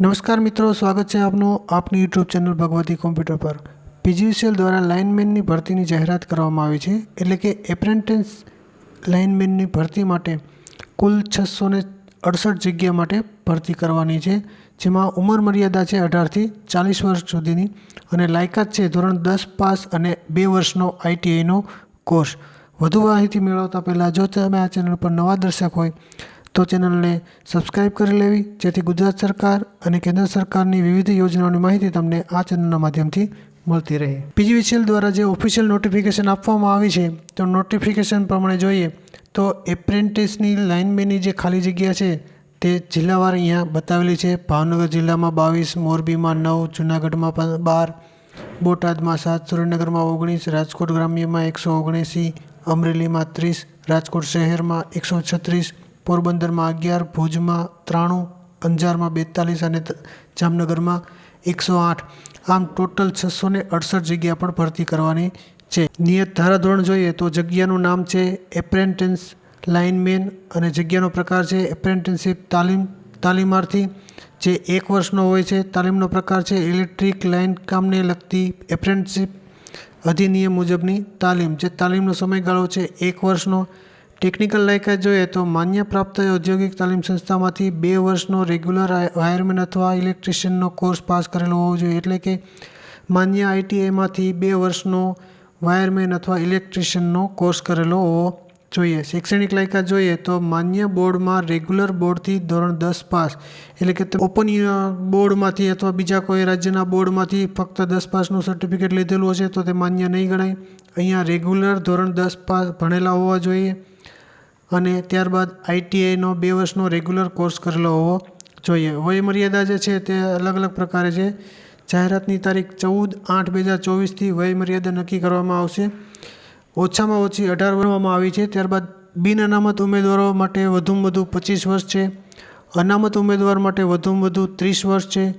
નમસ્કાર મિત્રો, સ્વાગત છે આપનું, આપની યુટ્યુબ ચેનલ ભગવતી કોમ્પ્યુટર પર. પીજીવીસીએલ દ્વારા લાઇનમેનની ભરતીની જાહેરાત કરવામાં આવી છે, એટલે કે એપ્રેન્ટિસ લાઇનમેનની ભરતી માટે કુલ છસો ને અડસઠ જગ્યા માટે ભરતી કરવાની છે, જેમાં ઉંમર મર્યાદા છે અઢારથી ચાલીસ વર્ષ સુધીની અને લાયકાત છે ધોરણ દસ પાસ અને બે વર્ષનો આઈટીઆઈનો કોર્સ. વધુ માહિતી મેળવતા પહેલાં, જો તમે આ ચેનલ પર નવા દર્શક હોય તો ચેનલને સબસ્ક્રાઇબ કરી લેવી, જેથી ગુજરાત સરકાર અને કેન્દ્ર સરકારની વિવિધ યોજનાઓની માહિતી તમને આ ચેનલના માધ્યમથી મળતી રહે. પીજીવીસીએલ દ્વારા જે ઓફિશિયલ નોટિફિકેશન આપવામાં આવી છે, તો નોટિફિકેશન પ્રમાણે જોઈએ, તો એપ્રેન્ટિસની લાઇનમેનની જે ખાલી જગ્યા છે, તે જિલ્લાવાર અહીંયા બતાવેલી છે. ભાવનગર જિલ્લામાં બાવીસ, મોરબીમાં નવ, જુનાગઢમાં બાર, બોટાદમાં સાત, સુરેન્દ્રનગરમાં ઓગણીસ, રાજકોટ ગ્રામ્યમાં એકસો ઓગણએંસી અમરેલીમાં ત્રીસ, રાજકોટ શહેરમાં એકસો છત્રીસ પોરબંદરમાં અગિયાર, ભુજમાં ત્રાણું, અંજારમાં બેતાલીસ અને જામનગરમાં એકસો આઠ. આમ ટોટલ છસો ને અડસઠ જગ્યા પણ ભરતી કરવાની છે. નિયત ધારાધોરણ જોઈએ તો જગ્યાનું નામ છે એપ્રેન્ટિસ લાઇનમેન અને જગ્યાનો પ્રકાર છે એપ્રેન્ટિસશીપ તાલીમ, તાલીમાર્થી. જે એક વર્ષનો હોય છે, તાલીમનો પ્રકાર છે ઇલેક્ટ્રિક લાઇન કામને લગતી એપ્રેન્ટિસશીપ અધિનિયમ મુજબની તાલીમ. જે તાલીમનો સમયગાળો છે એક વર્ષનો ટેકનિકલ લાયકાત જોઈએ તો માન્ય પ્રાપ્ત ઔદ્યોગિક તાલીમ સંસ્થામાંથી બે વર્ષનો રેગ્યુલર વાયરમેન અથવા ઇલેક્ટ્રિશિયનનો કોર્સ પાસ કરેલો હોવો જોઈએ. એટલે કે માન્ય આઈટીઆઈમાંથી બે વર્ષનો વાયરમેન અથવા ઇલેક્ટ્રિશિયનનો કોર્સ કરેલો હોવો જોઈએ. શૈક્ષણિક લાયકાત જોઈએ તો માન્ય બોર્ડમાં રેગ્યુલર બોર્ડથી ધોરણ દસ પાસ. એટલે કે ઓપન બોર્ડમાંથી અથવા બીજા કોઈ રાજ્યના બોર્ડમાંથી ફક્ત દસ પાસનું સર્ટિફિકેટ લીધેલું હશે તો તે માન્ય નહીં ગણાય. અહીંયા રેગ્યુલર ધોરણ દસ પાસ ભણેલા હોવા જોઈએ. અને ત્યારબાદ આઈટીઆઈનો બે વર્ષનો રેગ્યુલર કોર્સ કરેલો હોવો જોઈએ. વય મર્યાદા જે છે તે અલગ અલગ પ્રકારે છે. જાહેરાતની તારીખ ચૌદ આઠ બે હજાર ચોવીસથી વયમર્યાદા નક્કી કરવામાં આવશે. ઓછામાં ઓછી અઢાર બનાવવામાં આવી છે. ત્યારબાદ બિન અનામત ઉમેદવારો માટે વધુમાં વધુ પચીસ વર્ષ છે. અનામત ઉમેદવાર માટે વધુમાં વધુ ત્રીસ વર્ષ છે.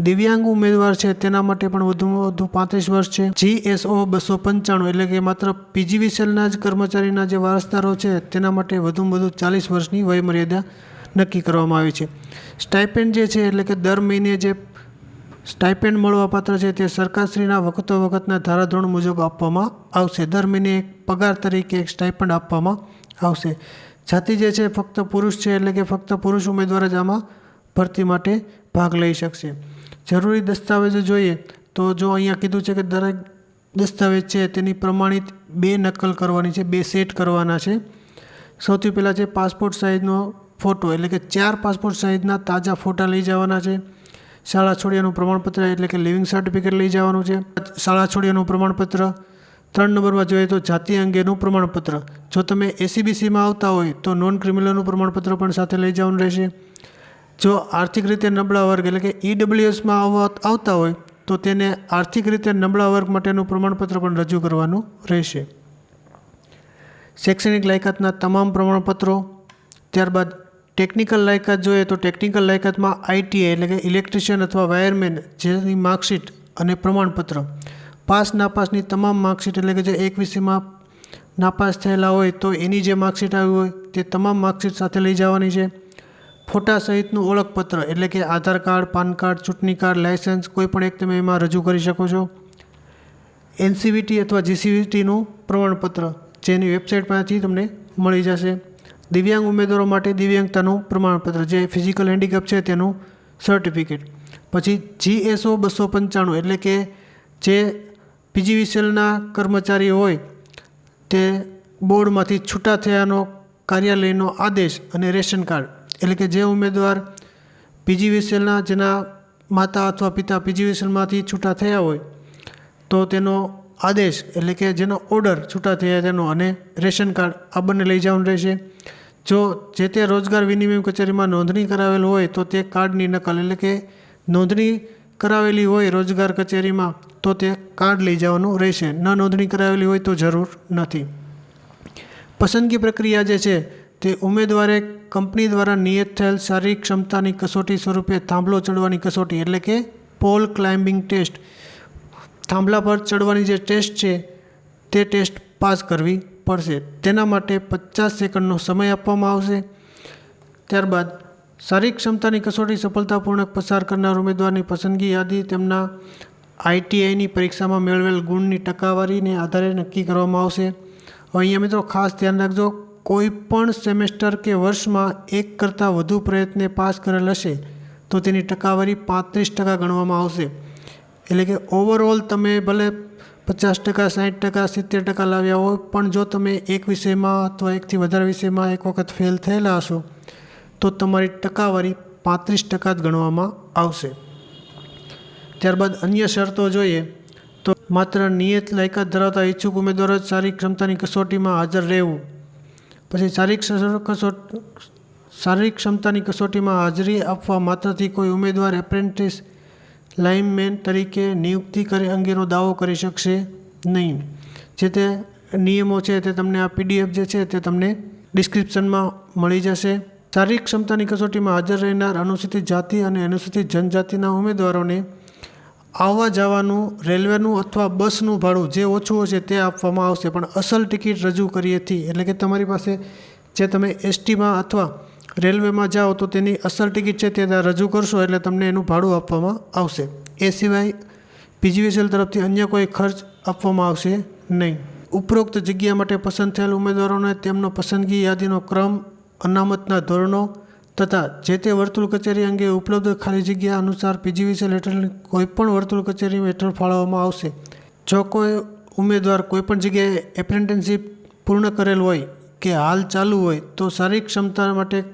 દિવ્યાંગ ઉમેદવાર છે તેના માટે પણ વધુમાં વધુ પાંત્રીસ વર્ષ છે. જીએસઓ બસો પંચાણું એટલે કે માત્ર પીજીવીસીએલના જ કર્મચારીના જે વારસદારો છે તેના માટે વધુમાં વધુ ચાલીસ વર્ષની વયમર્યાદા નક્કી કરવામાં આવી છે. સ્ટાઇપેન્ડ જે છે એટલે કે દર મહિને જે સ્ટાઇપેન્ડ મળવાપાત્ર છે તે સરકારશ્રીના વખતો વખતના ધારાધોરણ મુજબ આપવામાં આવશે. દર મહિને એક પગાર તરીકે એક સ્ટાઇપેન્ડ આપવામાં આવશે. જાતિ જે છે ફક્ત પુરુષ છે એટલે કે ફક્ત પુરુષ ઉમેદવાર જ આમાં ભરતી માટે ભાગ લઈ શકશે. જરૂરી દસ્તાવેજો જોઈએ તો જો અહીંયા કીધું છે કે દરેક દસ્તાવેજ છે તેની પ્રમાણિત બે નકલ કરવાની છે, બે સેટ કરવાના છે. સૌથી પહેલાં છે પાસપોર્ટ સાઇઝનો ફોટો એટલે કે ચાર પાસપોર્ટ સાઇઝના તાજા ફોટા લઈ જવાના છે. શાળા છોડ્યાનું પ્રમાણપત્ર એટલે કે લિવિંગ સર્ટિફિકેટ લઈ જવાનું છે. શાળા છોડ્યાનું પ્રમાણપત્ર ત્રણ નંબરમાં જોઈએ તો જાતિ અંગેનું પ્રમાણપત્ર. જો તમે એસીબીસીમાં આવતા હોય તો નોન ક્રિમિનલનું પ્રમાણપત્ર પણ સાથે લઈ જવાનું રહેશે. જો આર્થિક રીતે નબળા વર્ગ એટલે કે ઈડબ્લ્યુએસમાં આવતા હોય તો તેને આર્થિક રીતે નબળા વર્ગ માટેનું પ્રમાણપત્ર પણ રજૂ કરવાનું રહેશે. શૈક્ષણિક લાયકાતના તમામ પ્રમાણપત્રો, ત્યારબાદ ટેકનિકલ લાયકાત જોઈએ તો ટેકનિકલ લાયકાતમાં આઈટીઆઈ એટલે કે ઇલેક્ટ્રિશિયન અથવા વાયરમેન જેની માર્કશીટ અને પ્રમાણપત્ર. પાસ નાપાસની તમામ માર્કશીટ એટલે કે જે એક વિષયમાં નાપાસ થયેલા હોય તો એની જે માર્કશીટ આવી હોય તે તમામ માર્કશીટ સાથે લઈ જવાની છે. ફોટા સહિતનું ઓળખપત્ર એટલે કે આધાર કાર્ડ, પાન કાર્ડ, ચૂંટણી કાર્ડ, લાયસન્સ કોઈ પણ એક તમે એમાં રજૂ કરી શકો છો. એનસીવીટી અથવા જીસીવીટીનું પ્રમાણપત્ર જેની વેબસાઇટ પાસેથી તમને મળી જશે. દિવ્યાંગ ઉમેદવારો માટે દિવ્યાંગતાનું પ્રમાણપત્ર, જે ફિઝિકલ હેન્ડીકેપ છે તેનું સર્ટિફિકેટ પછી જીએસઓ બસો પંચાણું, એટલે કે જે પીજીવીસીએલના કર્મચારી હોય, તે બોર્ડમાંથી છૂટા થયાનો કાર્યાલયનો આદેશ અને રેશન કાર્ડ. એટલે કે જે ઉમેદવાર પીજીવીસીએલના જેના માતા અથવા પિતા પીજીવીસીએલમાંથી છૂટા થયા હોય, તો તેનો આદેશ, એટલે કે જેનો ઓર્ડર છૂટા થયા તેનો અને રેશન કાર્ડ આ બંને લઈ જવાનું રહેશે. જો જે તે રોજગાર વિનિમય કચેરીમાં નોંધણી કરાવેલ હોય તો તે કાર્ડની નકલ, એટલે કે નોંધણી કરાવેલી હોય રોજગાર કચેરીમાં, તો તે કાર્ડ લઈ જવાનું રહેશે. ન નોંધણી કરાવેલી હોય તો જરૂર નથી. પસંદગી પ્રક્રિયા જે છે, તે ઉમેદવારે કંપની દ્વારા નિયત થયેલ શારીરિક ક્ષમતાની કસોટી સ્વરૂપે થાંભલો ચડવાની કસોટી, એટલે કે પોલ ક્લાઇમ્બિંગ ટેસ્ટ. થાંભલા પર ચડવાની જે ટેસ્ટ છે, તે ટેસ્ટ પાસ કરવી પડશે. તેના માટે પચાસ સેકન્ડનો સમય આપવામાં આવશે. ત્યારબાદ શારીરિક ક્ષમતાની કસોટી સફળતાપૂર્વક પસાર કરનાર ઉમેદવારની પસંદગી યાદી તેમના આઈટીઆઈની પરીક્ષામાં મેળવેલ ગુણની ટકાવારીને આધારે નક્કી કરવામાં આવશે. અહીંયા મિત્રો ખાસ ધ્યાન રાખજો કોઈ પણ સેમેસ્ટર કે વર્ષમાં એક કરતાં વધુ પ્રયત્ને પાસ કરેલ હશે, તો તેની ટકાવારી પાંત્રીસ ટકા ગણવામાં આવશે. એટલે કે ઓવરઓલ તમે ભલે પચાસ ટકા, સાઠ ટકા, સિત્તેર ટકા લાવ્યા હોય, પણ જો તમે એક વિષયમાં અથવા એકથી વધારે વિષયમાં એક વખત ફેલ થયેલા હશો, તો તમારી ટકાવારી પાંત્રીસ ટકા જ ગણવામાં આવશે. ત્યારબાદ અન્ય શરતો જોઈએ, તો માત્ર નિયત લાયકાત ધરાવતા ઈચ્છુક ઉમેદવારો જ શારીરિક ક્ષમતાની કસોટીમાં હાજર રહેવું. પછી શારીરિક કસોટ, શારીરિક ક્ષમતાની કસોટીમાં હાજરી આપવા માત્રથી કોઈ ઉમેદવાર એપ્રેન્ટિસ લાઇનમેન તરીકે નિયુક્તિ કરે અંગેનો દાવો કરી શકશે નહીં. જે તે નિયમો છે તે તમને આ પીડીએફ જે છે તે તમને ડિસ્ક્રિપ્શનમાં મળી જશે. શારીરિક ક્ષમતાની કસોટીમાં હાજર રહેનાર અનુસૂચિત જાતિ અને અનુસૂચિત જનજાતિના ઉમેદવારોને આવવા જવાનું, રેલવેનું અથવા બસનું ભાડું જે ઓછું હશે તે આપવામાં આવશે. પણ અસલ ટિકિટ રજૂ કરીએથી, એટલે કે તમારી પાસે જે તમે એસટીમાં અથવા રેલવેમાં જાઓ તો તેની અસલ ટિકિટ છે તે રજૂ કરશો એટલે તમને એનું ભાડું આપવામાં આવશે. એ સિવાય પીજીવીસીએલ તરફથી અન્ય કોઈ ખર્ચ આપવામાં આવશે નહીં. ઉપરોક્ત જગ્યા માટે પસંદ થયેલ ઉમેદવારોને તેમનો પસંદગી યાદીનો ક્રમ, અનામતના ધોરણો તથા જે તે વર્તુળ કચેરી અંગે ઉપલબ્ધ ખાલી જગ્યા અનુસાર પીજીવીસીએલ હેઠળની કોઈપણ વર્તુળ કચેરી હેઠળ ફાળવવામાં આવશે. જો કોઈ ઉમેદવાર કોઈપણ જગ્યાએ એપ્રેન્ટિસશીપ પૂર્ણ કરેલ હોય કે હાલ ચાલુ હોય તો શારીરિક ક્ષમતા માટે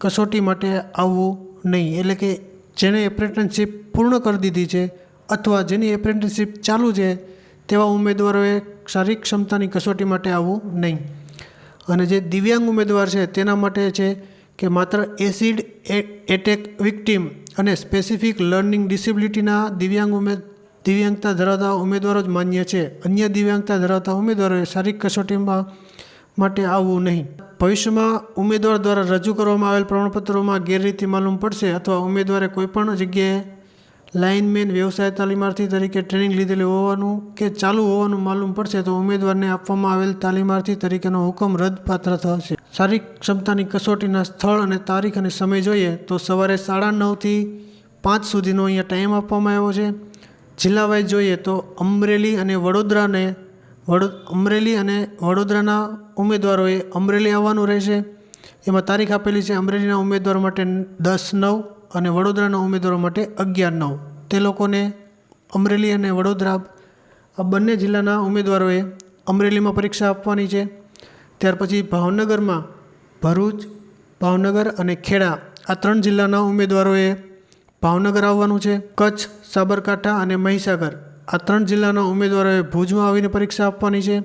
કસોટી માટે આવવું નહીં. એટલે કે જેણે એપ્રેન્ટિસશીપ પૂર્ણ કરી દીધી છે અથવા જેની એપ્રેન્ટિસશીપ ચાલુ છે, તેવા ઉમેદવારોએ શારીરિક ક્ષમતાની કસોટી માટે આવવું નહીં. અને જે દિવ્યાંગ ઉમેદવાર છે, તેના માટે છે કે માત્ર એસિડ એટેક વિક્ટીમ અને સ્પેસિફિક લર્નિંગ ડિસેબિલિટીના દિવ્યાંગ ઉમેદ દિવ્યાંગતા ધરાવતા ઉમેદવારો જ માન્ય છે. અન્ય દિવ્યાંગતા ધરાવતા ઉમેદવારોએ શારીરિક કસોટીમાં માટે આવવું નહીં. ભવિષ્યમાં ઉમેદવાર દ્વારા રજૂ કરવામાં આવેલ પ્રમાણપત્રોમાં ગેરરીતિ માલુમ પડશે અથવા ઉમેદવારે કોઈપણ જગ્યાએ લાઇનમેન વ્યવસાય તાલીમાર્થી તરીકે ટ્રેનિંગ લીધેલી હોવાનું કે ચાલુ હોવાનું માલુમ પડશે તો ઉમેદવારને આપવામાં આવેલ તાલીમાર્થી તરીકેનો હુકમ રદપાત્ર થશે. શારીરિક ક્ષમતાની કસોટીના સ્થળ અને તારીખ અને સમય જોઈએ તો સવારે સાડા નવથી પાંચ સુધીનો અહીંયા ટાઈમ આપવામાં આવ્યો છે. જિલ્લા વાઇઝ જોઈએ તો અમરેલી અને વડોદરાને વડો અમરેલી અને વડોદરાના ઉમેદવારોએ અમરેલી આવવાનું રહેશે. એમાં તારીખ આપેલી છે અમરેલીના ઉમેદવારો માટે દસ, નવ અને વડોદરાના ઉમેદવારો માટે અગિયાર, નવ. તે લોકોને અમરેલી અને વડોદરા આ બંને જિલ્લાના ઉમેદવારોએ અમરેલીમાં પરીક્ષા આપવાની છે. ત્યાર પછી ભાવનગરમાં ભરૂચ, ભાવનગર અને ખેડા આ ત્રણ જિલ્લાના ઉમેદવારોએ ભાવનગર આવવાનું છે. કચ્છ, સાબરકાંઠા અને મહીસાગર. આ ત્રણ જિલ્લાના ઉમેદવારોએ ભુજમાં આવીને પરીક્ષા આપવાની છે.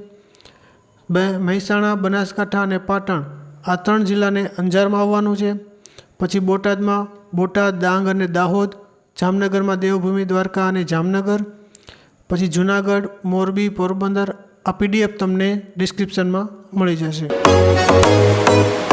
બે, મહેસાણા, બનાસકાંઠા અને પાટણ આ ત્રણ જિલ્લાને અંજારમાં આવવાનું છે. પછી બોટાદમાં બોટાદ, ડાંગ અને દાહોદ, જામનગરમાં દેવભૂમિ, દ્વારકા અને જામનગર. પછી જુનાગઢ, મોરબી, પોરબંદર આ પીડીએફ તમને ડિસ્ક્રિપ્શનમાં મળી જશે.